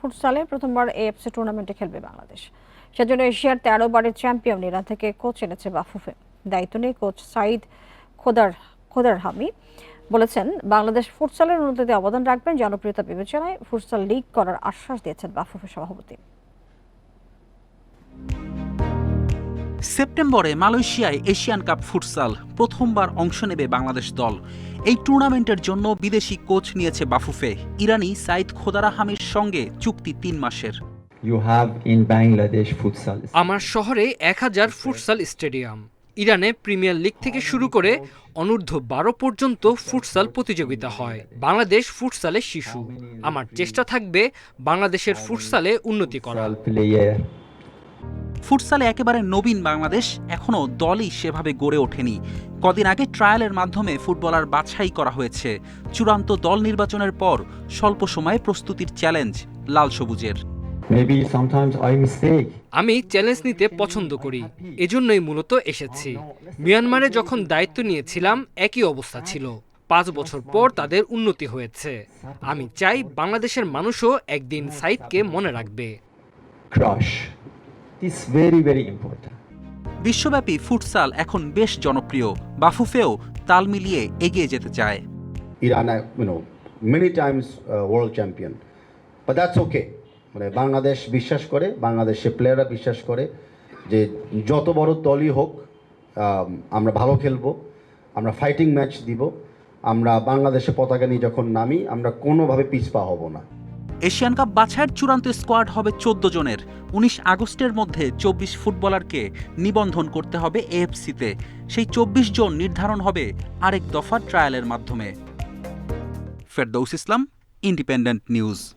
ফুটসালে প্রথমবার এএফসি টুর্নামেন্টে খেলবে বাংলাদেশ। সেজন্য এশিয়ার তেরো বারের চ্যাম্পিয়ন ইরান থেকে কোচ এনেছে বাফুফে। দায়িত্ব নিয়ে কোচ সাইদ খোদার খোদার হামি বলেছেন, বাংলাদেশ ফুটসালের উন্নতিতে অবদান রাখবেন জনপ্রিয়তা বিবেচনায়। ফুটসাল লিগ করার আশ্বাস দিয়েছেন বাফুফে সভাপতি। সেপ্টেম্বরে মালয়েশিয়ায় এশিয়ান কাপ ফুটসাল প্রথমবার অংশ নেবে বাংলাদেশ দল। এই টুর্নামেন্টের জন্য বিদেশি কোচ নিয়েছে বাফুফে। ইরানি সাইদ খোদারা হামির সঙ্গে চুক্তি তিন মাসের. আমার শহরে এক হাজার ফুটসাল স্টেডিয়াম। ইরানে প্রিমিয়ার লিগ থেকে শুরু করে অনূর্ধ্ব বারো পর্যন্ত ফুটসাল প্রতিযোগিতা হয়। বাংলাদেশ ফুটসালে শিশু। আমার চেষ্টা থাকবে বাংলাদেশের ফুটসালে উন্নতি করা. ফুটসালে একেবারে নবীন বাংলাদেশ এখনও দলই সেভাবে গড়ে ওঠেনি। কদিন আগে ট্রায়ালের মাধ্যমে ফুটবলার বাছাই করা হয়েছে। চূড়ান্ত দল নির্বাচনের পর স্বল্প সময়ে প্রস্তুতির চ্যালেঞ্জ লাল সবুজের. আমি চ্যালেঞ্জ নিতে পছন্দ করি। এজন্যই মূলত এসেছি। মিয়ানমারে যখন দায়িত্ব নিয়েছিলাম একই অবস্থা ছিল। পাঁচ বছর পর তাদের উন্নতি হয়েছে। আমি চাই বাংলাদেশের মানুষও একদিন সাইদকে মনে রাখবে। Crush. This very very important. বিশ্বব্যাপী ফুটসাল এখন বেশ জনপ্রিয়। বাফুফেও তাল মিলিয়ে এগিয়ে যেতে চায়। Iran uh, no many times world champion world that's okay মানে বাংলাদেশ বিশ্বাস করে বাংলাদেশের প্লেয়াররা বিশ্বাস করে যে যত বড় দলই হোক আমরা ভালো খেলব আমরা ফাইটিং ম্যাচ দিব আমরা বাংলাদেশের পতাকা নিয়ে যখন নামি আমরা কোনোভাবে পিছপা হব না। এশিয়ান কাপ বাছাইয়ের চূড়ান্ত স্কোয়াড হবে চোদ্দ জনের। উনিশ আগস্টের মধ্যে চব্বিশ ফুটবলারকে নিবন্ধন করতে হবে এএফসিতে। সেই চব্বিশ জন নির্ধারণ হবে আরেক দফা ট্রায়ালের মাধ্যমে। Ferdous Islam, independent news.